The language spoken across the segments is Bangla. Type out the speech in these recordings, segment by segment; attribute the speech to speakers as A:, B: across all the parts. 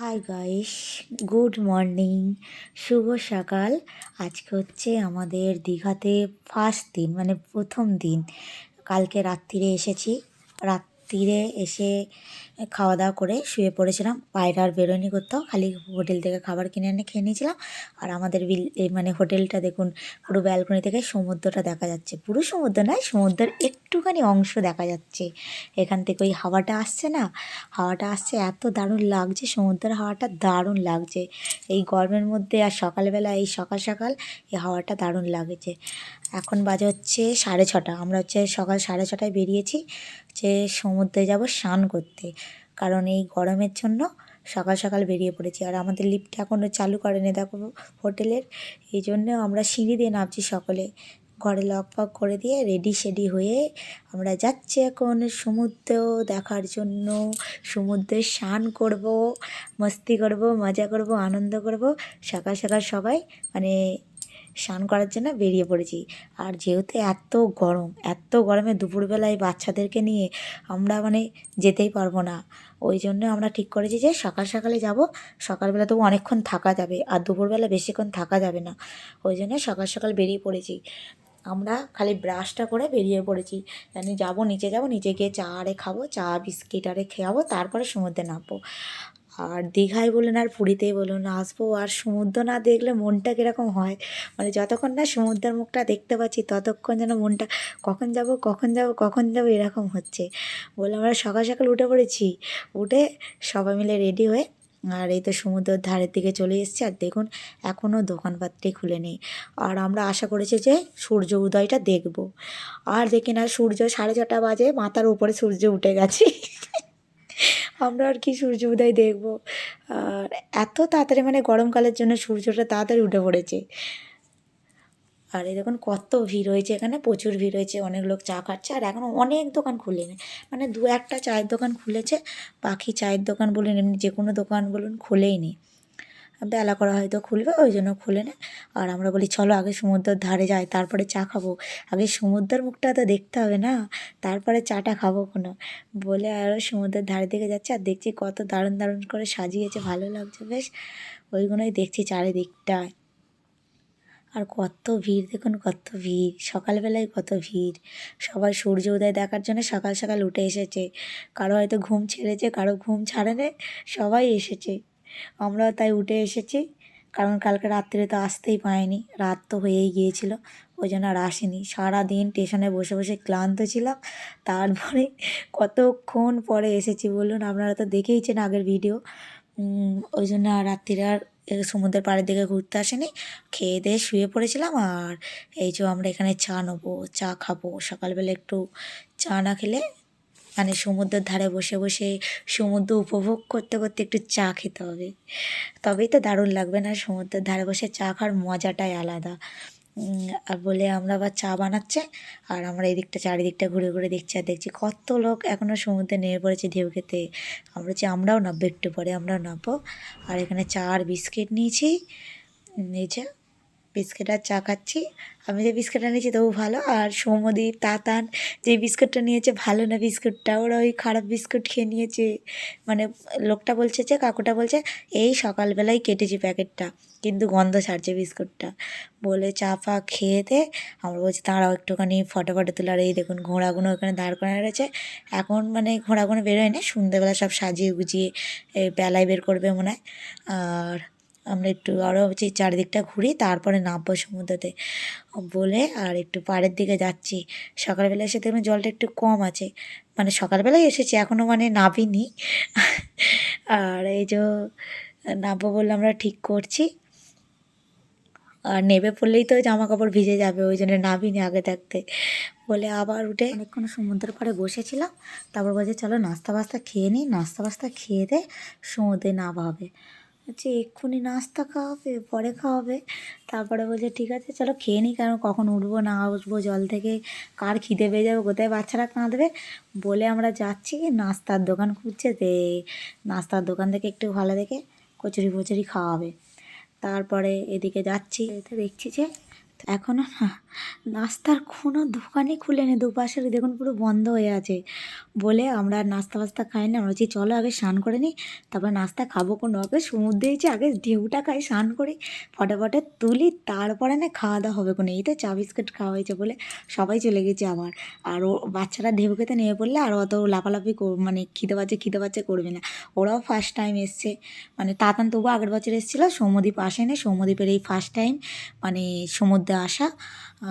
A: হাই গাইস গুড মর্নিং শুভ সকাল। আজকে হচ্ছে আমাদের দীঘাতে ফার্স্ট দিন মানে প্রথম দিন। কালকে রাত্রিরে এসেছি। রাত্রিরে এসে খাওয়া দাওয়া করে শুয়ে পড়েছিলাম। বাইরে আর বেরোয়নি কোথাও, খালি হোটেল থেকে খাবার কিনে এনে খেয়ে নিয়েছিলাম। আর আমাদের বিল মানে হোটেলটা দেখুন, পুরো ব্যালকনি থেকে সমুদ্রটা দেখা যাচ্ছে। পুরো সমুদ্র নয়, সমুদ্রের একটুখানি অংশ দেখা যাচ্ছে। এখান থেকে ওই হাওয়াটা আসছে না, হাওয়াটা আসছে, এত দারুণ লাগছে, সমুদ্রের হাওয়াটা দারুণ লাগছে। এই গরমের মধ্যে আর সকালবেলা এই সকাল সকাল এই হাওয়াটা দারুণ লাগছে। এখন বাজে হচ্ছে সাড়ে ছটা, আমরা হচ্ছে সকাল সাড়ে ছটায় বেরিয়েছি যে সমুদ্রে যাব স্নান করতে। কারণ এই গরমের জন্য সকাল সকাল বেরিয়ে পড়েছি। আর আমাদের লিফ্ট এখনও চালু করেনি দেখো হোটেলের। এই জন্য আমরা সিঁড়ি দিয়ে নামছি সকলে। ঘরে লক ফক করে দিয়ে রেডি সেডি হয়ে আমরা যাচ্ছি এখন সমুদ্র দেখার জন্য। সমুদ্রে স্নান করব, মস্তি করব, মজা করব, আনন্দ করব। সকাল সকাল সবাই মানে স্নান করার জন্য বেরিয়ে পড়েছি। আর যেহেতু এত গরম, এত গরমে দুপুরবেলায় বাচ্চাদেরকে নিয়ে আমরা মানে যেতেই পারব না। ওই জন্য আমরা ঠিক করেছি যে সকাল সকালে যাব, সকালবেলা তবু অনেকক্ষণ থাকা যাবে আর দুপুরবেলা বেশিক্ষণ থাকা যাবে না। ওই জন্য সকাল সকাল বেরিয়ে পড়েছি। আমরা খালি ব্রাশটা করে বেরিয়ে পড়েছি। জানি যাব, নিচে যাব, নিচে গিয়ে চা আরে খাব, চা, বিস্কিট আরে খাব তারপরে সমুদ্রে নামবো। আর দীঘায় বলুন আর পুরীতেই বলুন, আসব আর সমুদ্র না দেখলে মনটা কীরকম হয়? মানে যতক্ষণ না সমুদ্রের মুখটা দেখতে পাচ্ছি, ততক্ষণ যেন মনটা কখন যাব কখন যাব কখন যাব এরকম হচ্ছে। বলে আমরা সকাল সকাল উঠে পড়েছি। উঠে সবাই মিলে রেডি হয়ে আর এই তো সমুদ্রের ধারের দিকে চলে এসেছি আর দেখুন এখনও দোকানপাটটি খুলে নেই। আর আমরা আশা করেছি যে সূর্য উদয়টা দেখব। আর দেখি না, সূর্য সাড়ে ছটা বাজে, মাথার উপরে সূর্য উঠে গেছে। আমরা আর কি সূর্য উদয় দেখব। আর এত তাড়াতাড়ি মানে গরমকালের জন্য সূর্যটা তাড়াতাড়ি উঠে পড়েছে। আর এই দেখুন কত ভিড় হয়েছে, এখানে প্রচুর ভিড় হয়েছে, অনেক লোক চা খাচ্ছে, আর এখনও অনেক দোকান খুলেনি মানে দু একটা চায়ের দোকান খুলেছে, বাকি চায়ের দোকান বলুন, এমনি যে কোনো দোকান বলুন, খুলেই নি। বেলা করা হয়তো খুলবে, ওই জন্য খুলে না। আর আমরা বলি, চলো আগে সমুদ্রের ধারে যাই, তারপরে চা খাব। আগে সমুদ্রের মুখটা তো দেখতে হবে না, তারপরে চাটা খাব কোনো। বলে আরও সমুদ্রের ধারে দিকে যাচ্ছে, আর দেখছি কত দারুণ দারুণ করে সাজিয়েছে, ভালো লাগছে, বেশ। ওইগুলোই দেখছি চারিদিকটায়। আর কত ভিড়, দেখুন কত ভিড়, সকালবেলায় কত ভিড়। সবাই সূর্য উদয় দেখার জন্য সকাল সকাল উঠে এসেছে। কারও হয়তো ঘুম ছেড়েছে, কারও ঘুম ছাড়েনি, সবাই এসেছে। আমরাও তাই উঠে এসেছি। কারণ কালকে রাত্রে তো আসতেই পাইনি রাত তো হয়েই গিয়েছিল। ওই জন্য আর আসেনি। সারাদিন স্টেশনে বসে বসে ক্লান্ত ছিলাম। তারপরে কতক্ষণ পরে এসেছি বলুন? আপনারা তো দেখেইছেন আগের ভিডিও। ওই জন্য আর রাত্রিরে আর সমুদ্রের পাড়ের দিকে ঘুরতে আসেনি। খেয়ে দিয়ে শুয়ে পড়েছিলাম আর এই যে আমরা এখানে চা নেব, চা খাব। সকালবেলা একটু চা না খেলে মানে সমুদ্রের ধারে বসে বসে সমুদ্র উপভোগ করতে করতে একটু চা খেতে হবে। তবেই তো দারুণ লাগবে না সমুদ্রের ধারে বসে চা খাওয়ার মজাটাই আলাদা। আর বলে আমরা আবার চা বানাচ্ছে আর আমরা এদিকটা চারিদিকটা ঘুরে ঘুরে দেখছি আর দেখছি কত লোক এখনও সমুদ্রে নেমে পড়েছে ঢেউ খেতে। আমরা বলছি, আমরাও নামবো, একটু পরে আমরাও নামবো। আর এখানে চা আর বিস্কিট নিয়েছি। যে বিস্কিট আর চা খাচ্ছি। আমি যে বিস্কিটটা নিয়েছি তবু ভালো। আর সৌমদীপ তাতান যে বিস্কুটটা নিয়েছে, ভালো না বিস্কুটটা। ওরা ওই খারাপ বিস্কুট খেয়ে নিয়েছে। মানে লোকটা বলছে যে, কাকুটা বলছে, এই সকালবেলায় কেটেছি প্যাকেটটা, কিন্তু গন্ধ ছাড়ছে বিস্কুটটা। বলে চা ফা খেয়ে দে। আমরা বলছি তাঁরাও একটুখানি ফটো ফটো তুলে আর এই দেখুন ঘোড়াগুলো ওখানে দাঁড় করানো রয়েছে। এখন মানে ঘোড়াগুলো বেরোয় না সন্ধ্যেবেলা সব সাজিয়ে গুজিয়ে বেলায় বের করবে মনে হয়। আর আমরা একটু আরও হচ্ছে চারিদিকটা ঘুরি, তারপরে নামবো সমুদ্রতে। বলে আর একটু পাড়ের দিকে যাচ্ছি। সকালবেলা এসে দেখবেন জলটা একটু কম আছে। মানে সকালবেলায় এসেছি এখনও মানে নাবিনি আর এই যে নামবো বলে আমরা ঠিক করছি। আর নেবে পড়লেই তো জামা কাপড় ভিজে যাবে, ওই জন্য নাবিনি আগে থাকতে। বলে আবার উঠে অনেকক্ষণ সমুদ্রের পাড়ে বসেছিলাম। তারপর বলছে, চলো নাস্তা বাস্তা খেয়ে নিই নাস্তা বাস্তা খেয়ে দে, সমুদ্রে নামা হবে। বলছি এক্ষুনি নাস্তা খাওয়াবে, পরে খাওয়াবে। তারপরে বলছে, ঠিক আছে, চলো খেয়ে নিই কারণ কখন উঠবো, না উঠবো, জল থেকে কার খিদে পেয়ে যাবে, কোথায় বাচ্চারা কাঁদবে? বলে আমরা যাচ্ছি, নাস্তার দোকান খুঁজছে, তে নাস্তার দোকান থেকে একটু ভালো দেখে কচুরি ফচুরি খাওয়াবে। তারপরে এদিকে যাচ্ছি, দেখছি যে এখনও না, নাস্তার কোনো দোকানই খুলেনি দুপাশের দেখুন পুরো বন্ধ হয়ে আছে। বলে আমরা নাস্তা ফাস্তা খাই না আমরা বলছি চলো আগে স্নান করে নিই তারপর নাস্তা খাব কোনো আগে, সমুদ্রে এসে আগে ঢেউটা খাই, স্নান করি, ফটাফটে তুলি, তারপরে না খাওয়া দাওয়া হবে কোনো, এই তো চা বিস্কুট খাওয়া হয়েছে বলে সবাই চলে গেছে আবার। আর ও বাচ্চারা ঢেউ খেতে নেমে পড়লে আর অত লাফালাফি মানে খিদে পাচ্ছে খিদে পাচ্ছে করবে না। ওরাও ফার্স্ট টাইম এসছে মানে তাতান তবু আগের বছর এসেছিল সৌম্যদীপ আসেনি সৌম্যদীপের এই ফার্স্ট টাইম মানে সমুদ্রে আসা।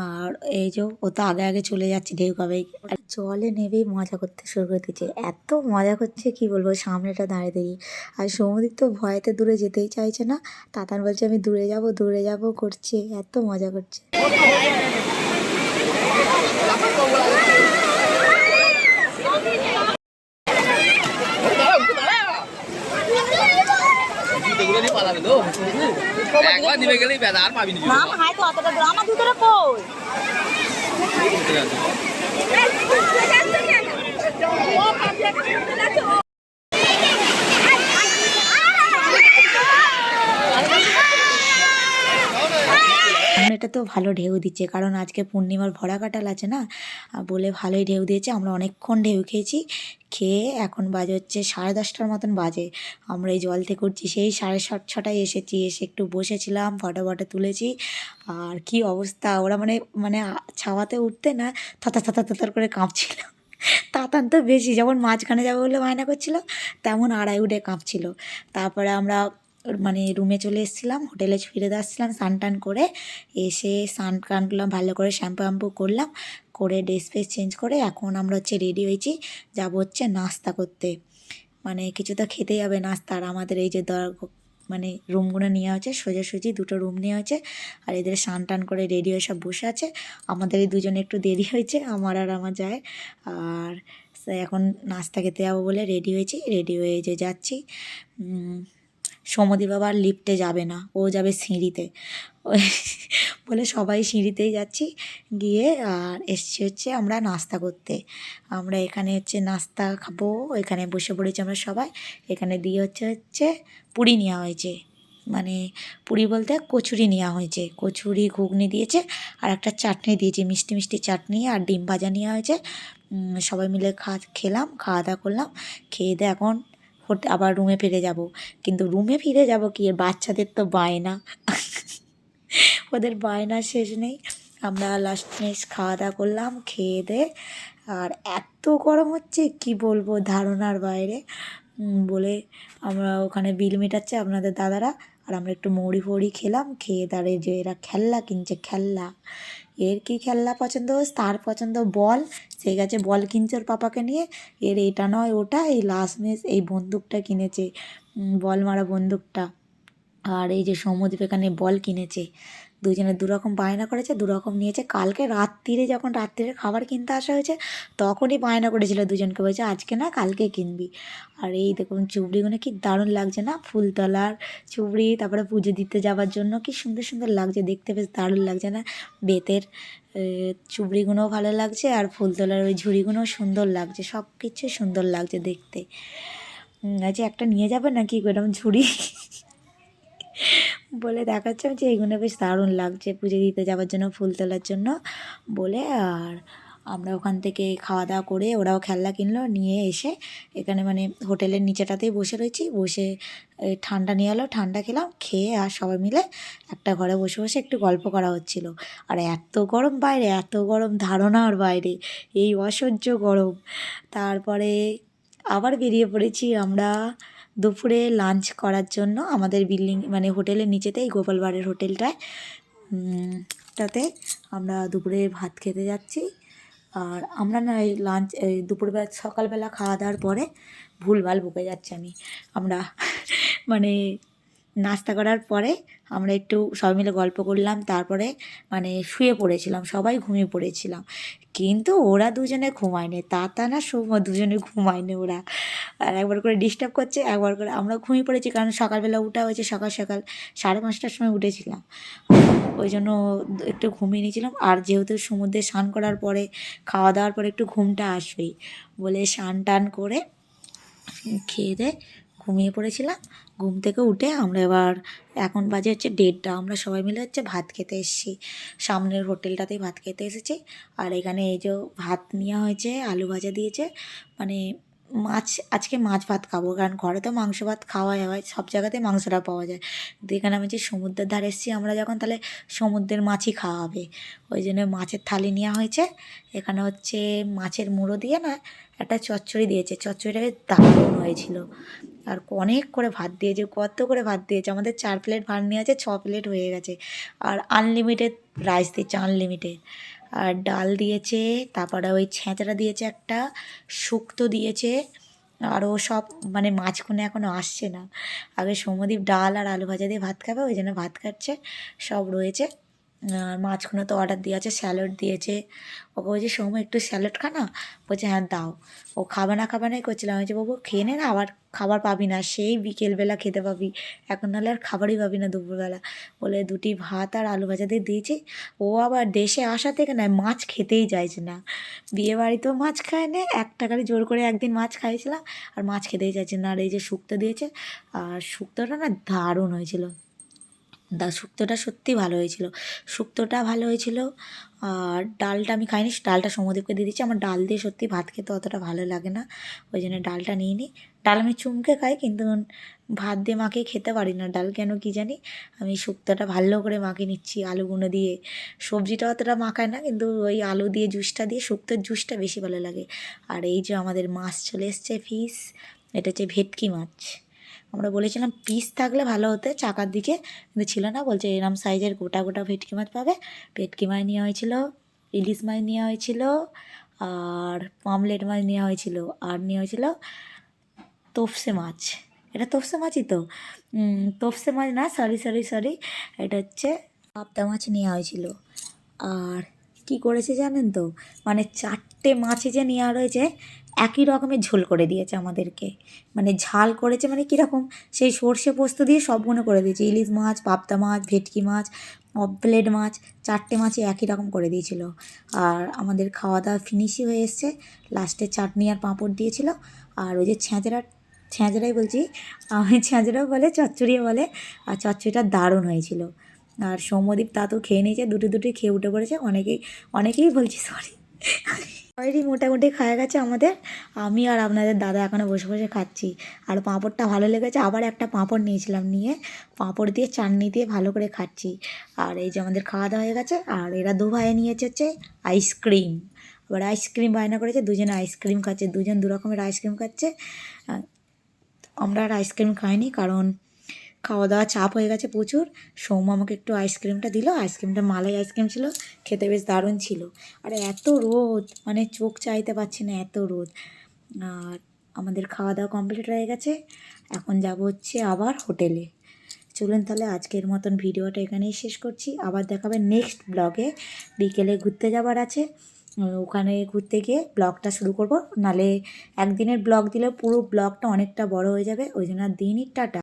A: আর এই যে ও তো আগে আগে চলে যাচ্ছে ঢেউ আর জলে নেবেই মজা করতে শুরু করে দিচ্ছে এত মজা করছে কি বলব সামনেটা দাঁড়িয়ে দাঁড়িয়ে আর সমুদ্র তো ভয়েতে দূরে যেতেই চাইছে না। তাতান বলছে আমি দূরে যাব দূরে যাব করছে। এত মজা করছে।
B: পালাবে তো। একবার নিবে গেলেই ব্যথা আর পাবি না
C: না খাই তো অতটা দূর আমার দুধের কই
A: সামনেটা তো ভালো ঢেউ দিচ্ছে। কারণ আজকে পূর্ণিমার ভরা কাটাল আছে না? বলে ভালোই ঢেউ দিয়েছে। আমরা অনেকক্ষণ ঢেউ খেয়েছি। খেয়ে এখন বাজে হচ্ছে সাড়ে দশটার মতন বাজে। আমরা এই জল থেকে উঠছি। সেই সাড়ে সাত ছটায় এসেছি। এসে একটু বসেছিলাম ফটো ফটো তুলেছি। আর কি অবস্থা? ওরা মানে মানে ছাওয়াতে উঠতে না থতা থতা থতার করে কাঁপছিল। তাতান তো বেশি। যেমন মাঝখানে যাবে বলে বায়না করছিল, তেমন আড়াই উঠে কাঁপছিল। তারপরে আমরা মানে রুমে চলে এসেছিলাম হোটেলে ফিরে আসছিলাম, স্নান টান করে এসে স্নান টান করলাম ভালো করে শ্যাম্পু শ্যাম্পু করলাম, করে ড্রেস ফ্রেস চেঞ্জ করে এখন আমরা হচ্ছে রেডি হয়েছি, যাব হচ্ছে নাস্তা করতে। মানে কিছু তো খেতেই হবে নাস্তা, আর আমাদের এই যে দর মানে রুমগুলো নেওয়া হয়েছে, সোজাসুজি দুটো রুম নেওয়া হয়েছে, আর এদের স্নান টান করে রেডি হয়ে সব বসে আছে। আমাদের এই দুজনে একটু দেরি হয়েছে, আমার আর আমার যায়। আর এখন নাস্তা খেতে যাব বলে রেডি হয়েছি রেডি হয়ে যে যাচ্ছি। উম, সমদীপ আবার লিফটে যাবে না ও যাবে সিঁড়িতে। বলে সবাই সিঁড়িতেই যাচ্ছি গিয়ে আর এসছি হচ্ছে আমরা নাস্তা করতে। আমরা এখানে হচ্ছে নাস্তা খাব এখানে বসে পড়েছি আমরা সবাই। এখানে দিয়ে হচ্ছে হচ্ছে পুরি নেওয়া হয়েছে। মানে পুরি বলতে কচুরি নেওয়া হয়েছে। কচুরি ঘুগনি দিয়েছে আর একটা চাটনি দিয়েছে মিষ্টি মিষ্টি চাটনি আর ডিম ভাজা নেওয়া হয়েছে। সবাই মিলে খা খেলাম খাওয়া দাওয়া করলাম। খেয়ে দিয়ে এখন হোটে আবার রুমে ফিরে যাব। কিন্তু রুমে ফিরে যাব কি? বাচ্চাদের তো বায়না। ওদের বায়না শেষ নেই। আমরা লাস্ট মিস খাওয়া দাওয়া করলাম, খেয়ে দে। আর এত গরম হচ্ছে, কি বলব ধারণার বাইরে। বলে আমরা ওখানে বিল মেটাচ্ছে আপনাদের দাদারা। আর আমরা একটু মৌরি ফৌরি খেলাম, খেয়ে দাঁড়িয়ে যে এরা খেলনা কিনছে, খেলনা। এর কি খেলনা পছন্দ তার পছন্দ বল। সে গেছে বল কিনছে ওর পাপাকে নিয়ে। এর এটা নয়, ওটা এই লাস্ট মেস এই বন্দুকটা কিনেছে। বল মারা বন্দুকটা। আর এই যে সমুদ্র এখানে বল কিনেছে। দুজনে দুরকম বায়না করেছে, দুরকম নিয়েছে। কালকে রাত্রিরে যখন রাত্রিরে খাবার কিনতে আসা হয়েছে, তখনই বায়না করেছিল দুজনকে, বলছে, আজকে না, কালকে কিনবি। আর এই দেখুন চুবড়িগুলো কি দারুণ লাগছে না? ফুলতলার চুবড়ি, তারপরে পুজো দিতে যাওয়ার জন্য কি সুন্দর সুন্দর লাগছে, দেখতে বেশ দারুণ লাগছে না? বেতের চুবড়িগুলোও ভালো লাগছে, আর ফুলতলার ওই ঝুড়িগুলোও সুন্দর লাগছে সব কিছু সুন্দর লাগছে দেখতে। আচ্ছা একটা নিয়ে যাবে নাকি এরকম ঝুড়ি? বলে দেখাচ্ছে যে এইগুলো বেশ দারুণ লাগছে পুজো দিতে যাওয়ার জন্য, ফুল তোলার জন্য। বলে, আর আমরা ওখান থেকে খাওয়া দাওয়া করে ওরাও খেলনা কিনলো, নিয়ে এসে এখানে মানে হোটেলের নিচেটাতেই বসে রয়েছি। বসে ঠান্ডা নিয়ে এলো, ঠান্ডা খেলাম, খেয়ে আর সবাই মিলে একটা ঘরে বসে বসে একটু গল্প করা হচ্ছিল। আর এত গরম বাইরে, এত গরম ধারণার বাইরে, এই অসহ্য গরম। তারপরে আবার বেরিয়ে পড়েছি আমরা দুপুরে লাঞ্চ করার জন্য আমাদের বিল্ডিং মানে হোটেলের নিচেতেই গোপালবাড়ের হোটেলটায় তাতে আমরা দুপুরে ভাত খেতে যাচ্ছি। আর আমরা না এই লাঞ্চ এই দুপুরবেলা, সকালবেলা খাওয়া দাওয়ার পরে ভুলভাল বুকে যাচ্ছি আমি। আমরা মানে নাস্তা করার পরে আমরা একটু সবাই মিলে গল্প করলাম, তারপরে মানে শুয়ে পড়েছিলাম, সবাই ঘুমিয়ে পড়েছিলাম। কিন্তু ওরা দুজনে ঘুমায়নি, তাতা না সৌম্য দুজনে ঘুমায়নি ওরা। আর একবার করে ডিস্টার্ব করছে, একবার করে আমরা ঘুমিয়ে পড়েছি কারণ সকালবেলা উঠা হয়েছে, সকাল সকাল সাড়ে পাঁচটার সময় উঠেছিলাম। ওই জন্য একটু ঘুমিয়ে নিয়েছিলাম। আর যেহেতু সমুদ্রে স্নান করার পরে, খাওয়া দাওয়ার পরে একটু ঘুমটা আসবেই বলে স্নান টান করে খেয়ে দিয়ে ঘুমিয়ে পড়েছিলাম। ঘুম থেকে উঠে আমরা এবার এখন বাজে হচ্ছে দেড়টা। আমরা সবাই মিলে হচ্ছে ভাত খেতে এসেছি। সামনের হোটেলটাতেই ভাত খেতে এসেছি। আর এখানে এই যে ভাত নেওয়া হয়েছে, আলু ভাজা দিয়েছে। মানে মাছ, আজকে মাছ ভাত খাব। কারণ ঘরে তো মাংস ভাত খাওয়াই হয় সব জায়গাতেই মাংসটা পাওয়া যায়। এখানে আমি যে সমুদ্রের ধারে এসেছি, আমরা যখন তাহলে সমুদ্রের মাছই খাওয়া হবে ওই জন্য মাছের থালি নেওয়া হয়েছে। এখানে হচ্ছে মাছের মুড়ো দিয়ে না একটা চচ্চড়ি দিয়েছে। চচ্চড়িটা বেশ দারুণ হয়েছিল। আর অনেক করে ভাত দিয়েছে, কত করে ভাত দিয়েছে। আমাদের চার প্লেট ভাত নিয়ে আছে, ছ প্লেট হয়ে গেছে। আর আনলিমিটেড রাইস দিচ্ছে আনলিমিটেড আর ডাল দিয়েছে, তারপরে ওই ছেঁচড়া দিয়েছে একটা, শুক্তো দিয়েছে আরও সব মানে মাঝখানে এখনও আসছে না। আগে সৌম্যদীপ ডাল আর আলু ভাজা দিয়ে ভাত খাবে, ওই জন্য ভাত খাচ্ছে, সব রয়েছে। আর মাঝখানে তো অর্ডার দিয়ে আছে স্যালাড দিয়েছে। ওকে বলছে, সৌম্য, একটু স্যালাড খা না? বলছে হ্যাঁ দাও। ও খাবে না, খাবে নাই করছিলাম আমি বাবু, খেয়ে নে না, আবার খাবার পাবি না, সেই বিকেলবেলা খেতে পাবি। এখন নাহলে আর খাবারই পাবি না দুপুরবেলা। বলে, দুটি ভাত আর আলু ভাজা দিয়ে দিয়েছে। ও আবার দেশে আসা থেকে না, মাছ খেতেই চাইছে না। বিয়ে বাড়িতেও মাছ খায় না এক টাকারই জোর করে একদিন মাছ খাইছিলাম আর মাছ খেতেই চাইছে না। আর এই যে শুক্তো দিয়েছে, আর শুক্তোটা না দারুণ হয়েছিল। দা, শুক্তোটা সত্যি ভালো হয়েছিল। শুক্তোটা ভালো হয়েছিল, আর ডালটা আমি খাইনি, ডালটা সমুদ্রকে দিয়ে দিচ্ছি আমার ডাল দিয়ে সত্যি ভাত খেতে অতটা ভালো লাগে না, ওই জন্য ডালটা নিয়ে নিই ডাল আমি চুমকে খাই, কিন্তু ভাত দিয়ে মাখিয়ে খেতে পারি না। ডাল কেন কি জানি? আমি শুক্তোটা ভালো করে মাখিয়ে নিচ্ছি আলু গুঁড়ো দিয়ে। সবজিটা অতটা মাখায় না, কিন্তু ওই আলু দিয়ে, জুসটা দিয়ে শুক্তোর জুসটা বেশি ভালো লাগে। আর এই যে আমাদের মাছ চলে এসছে ফিস এটা হচ্ছে ভেটকি মাছ। আমরা বলেছিলাম পিস থাকলে ভালো হতো, চাকার দিকে। কিন্তু ছিল না, বলছে এরম সাইজের গোটা গোটা ভেটকি মাছ পাবে। ভেটকি মাছ নেওয়া হয়েছিল, ইলিশ মাছ নেওয়া হয়েছিল, আর পামলেট মাছ নেওয়া হয়েছিল, আর নেওয়া হয়েছিল তোপসে মাছ। এটা তোপসে মাছই তো? তোপসে মাছ না সরি সরি সরি এটা হচ্ছে পাবদা মাছ নেওয়া হয়েছিল। আর কি করেছে জানেন তো? মানে চারটে মাছে যে নেওয়া রয়েছে একই রকমের ঝোল করে দিয়েছে আমাদেরকে। মানে ঝাল করেছে মানে কীরকম? সেই সর্ষে পোস্ত দিয়ে সবগুলো করে দিয়েছে। ইলিশ মাছ, পাবদা মাছ, ভেটকি মাছ অবলেট মাছ, চারটে মাছই একই রকম করে দিয়েছিল। আর আমাদের খাওয়া দাওয়া ফিনিশই হয়ে এসছে। লাস্টে চাটনি আর পাঁপড় দিয়েছিল। আর ওই যে ছ্যাঁচড়া ছ্যাঁচড়াই বলছি, আমি ছ্যাঁচড়াও বলে, চচ্চড়িও বলে, আর চচ্চড়িটা দারুণ হয়েছিল। আর সৌম্যদীপ তা তো খেয়ে নিয়েছে, দুটো দুটি খেয়ে উঠে পড়েছে। অনেকেই অনেকেই বলছি সরি সবারই মোটামুটি খাওয়া গেছে আমাদের। আমি আর আপনাদের দাদা এখানে বসে বসে খাচ্ছি। আর পাঁপড়টা ভালো লেগেছে, আবার একটা পাঁপড় নিয়েছিলাম নিয়ে। পাঁপড় দিয়ে চাটনি দিয়ে ভালো করে খাচ্ছি। আর এই যে আমাদের খাওয়া দাওয়া হয়ে গেছে, আর এরা দু ভাইয়ে নিয়েছে হচ্ছে আইসক্রিম আবার আইসক্রিম বায়না করেছে, দুজনে আইসক্রিম খাচ্ছে, দুজন দু রকমের আইসক্রিম খাচ্ছে। আমরা আর আইসক্রিম খাইনি কারণ খাওয়া দাওয়া চাপ হয়ে গেছে প্রচুর। সৌম আমাকে একটু আইসক্রিমটা দিল। আইসক্রিমটা মালাই আইসক্রিম ছিল, খেতে বেশ দারুণ ছিল। আর এত রোদ মানে চোখ চাইতে পারছি না এত রোদ। আর আমাদের খাওয়া দাওয়া কমপ্লিট হয়ে গেছে। এখন যাব হচ্ছে আবার হোটেলে। চলুন তাহলে আজকের মতন ভিডিওটা এখানেই শেষ করছি। আবার দেখাবে নেক্সট ব্লগে বিকেলে ঘুরতে যাবার আছে। ওখানে ঘুরতে গিয়ে ব্লগটা শুরু করব। নালে একদিনের ব্লগ দিলে পুরো ব্লগটা অনেকটা বড় হয়ে যাবে। ওই জন্য দিনই টাটা।